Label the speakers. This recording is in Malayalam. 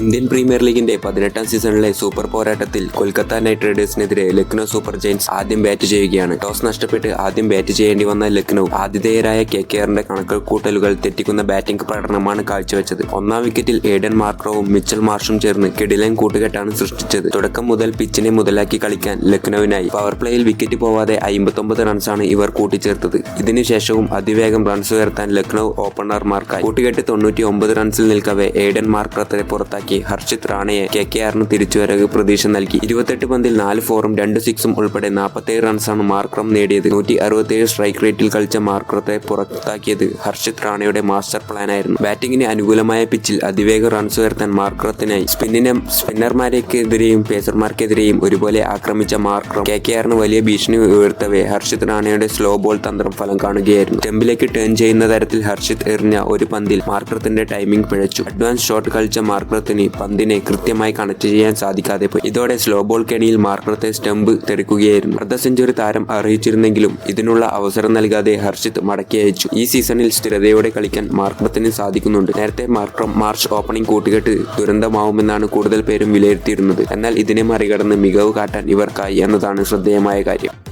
Speaker 1: ഇന്ത്യൻ പ്രീമിയർ ലീഗിന്റെ പതിനെട്ടാം സീസണിലെ സൂപ്പർ പോരാട്ടത്തിൽ കൊൽക്കത്ത നൈറ്റ് റൈഡേഴ്സിനെതിരെ ലക്നൗ സൂപ്പർ ജയൻസ് ആദ്യം ബാറ്റ് ചെയ്യുകയാണ്. ടോസ് നഷ്ടപ്പെട്ട് ആദ്യം ബാറ്റ് ചെയ്യേണ്ടി വന്ന ലക്നൗ ആതിഥേയരായ കെ കെ ആറിന്റെ കണക്കൾ കൂട്ടലുകൾ തെറ്റിക്കുന്ന ബാറ്റിംഗ് പ്രകടനമാണ് കാഴ്ചവെച്ചത്. ഒന്നാം വിക്കറ്റിൽ ഏഡൻ മാർക്രോവും മിച്ചൽ മാർഷും ചേർന്ന് കിടിലൻ കൂട്ടുകെട്ടാണ് സൃഷ്ടിച്ചത്. തുടക്കം മുതൽ പിച്ചിനെ മുതലാക്കി കളിക്കാൻ ലക്നൌവിനായി പവർ പ്ലേയിൽ വിക്കറ്റ് പോവാതെ അമ്പത്തൊമ്പത് റൺസാണ് ഇവർ കൂട്ടിച്ചേർത്തത്. ഇതിനുശേഷവും അതിവേഗം റൺസ് ഉയർത്താൻ ലക്നൗ ഓപ്പണർമാർക്കായി. കൂട്ടുകെട്ട് തൊണ്ണൂറ്റി ഒമ്പത് റൺസിൽ നിൽക്കവേ ഏഡൻ മാർക്രത്തെ പുറത്താക്കി. ഹർഷിത് റാണയെ കെ കെ ആറിന് തിരിച്ചുവരവ് പ്രതീക്ഷ നൽകി. ഇരുപത്തെട്ട് പന്തിൽ നാല് ഫോറും രണ്ട് സിക്സും ഉൾപ്പെടെ നാൽപ്പത്തേഴ് റൺസാണ് മാർക്രം നേടിയത്. നൂറ്റി അറുപത്തേഴ് സ്ട്രൈക്ക് റേറ്റിൽ കളിച്ച മാർക്രത്തെ പുറത്താക്കിയത് ഹർഷിത് റാണയുടെ മാസ്റ്റർ പ്ലാൻ ആയിരുന്നു ബാറ്റിംഗിന് അനുകൂലമായ പിച്ചിൽ അതിവേഗ റൺസ് ഉയർത്താൻ മാർക്രത്തിനായി. സ്പിന്നിനെ സ്പിന്നർമാരെക്കെതിരെയും പേസർമാർക്കെതിരെയും ഒരുപോലെ ആക്രമിച്ച മാർക്രം കെ കെ ആറിന് വലിയ ഭീഷണി ഉയർത്തവേ ഹർഷിത് റാണയുടെ സ്ലോ ബോൾ തന്ത്രം ഫലം കാണുകയായിരുന്നു. ടെമ്പിലേക്ക് ടേൺ ചെയ്യുന്ന തരത്തിൽ ഹർഷിത് എറിഞ്ഞ ഒരു പന്തിൽ മാർക്രത്തിന്റെ ടൈമിംഗ് പിഴച്ചു. അഡ്വാൻസ് ഷോട്ട് കളിച്ച മാർക്രത്തിന് പന്തിനെ കൃത്യമായി കണക്ട് ചെയ്യാൻ സാധിക്കാതെ പോയി. ഇതോടെ സ്ലോ ബോൾ കെണിയിൽ മാർക്കണത്തെ സ്റ്റംപ് തെറിക്കുകയായിരുന്നു. അർദ്ധ സെഞ്ചുറി താരം അറിയിച്ചിരുന്നെങ്കിലും ഇതിനുള്ള അവസരം നൽകാതെ ഹർഷിത് മടക്കി അയച്ചു. ഈ സീസണിൽ സ്ഥിരതയോടെ കളിക്കാൻ മാർക്കണത്തിന് സാധിക്കുന്നുണ്ട്. നേരത്തെ മാർക്രം മാർച്ച് ഓപ്പണിംഗ് കൂട്ടുകെട്ട് ദുരന്തമാവുമെന്നാണ് കൂടുതൽ പേരും വിലയിരുത്തിയിരുന്നത്. എന്നാൽ ഇതിനെ മറികടന്ന് മികവ് കാട്ടാൻ ഇവർക്കായി എന്നതാണ് ശ്രദ്ധേയമായ കാര്യം.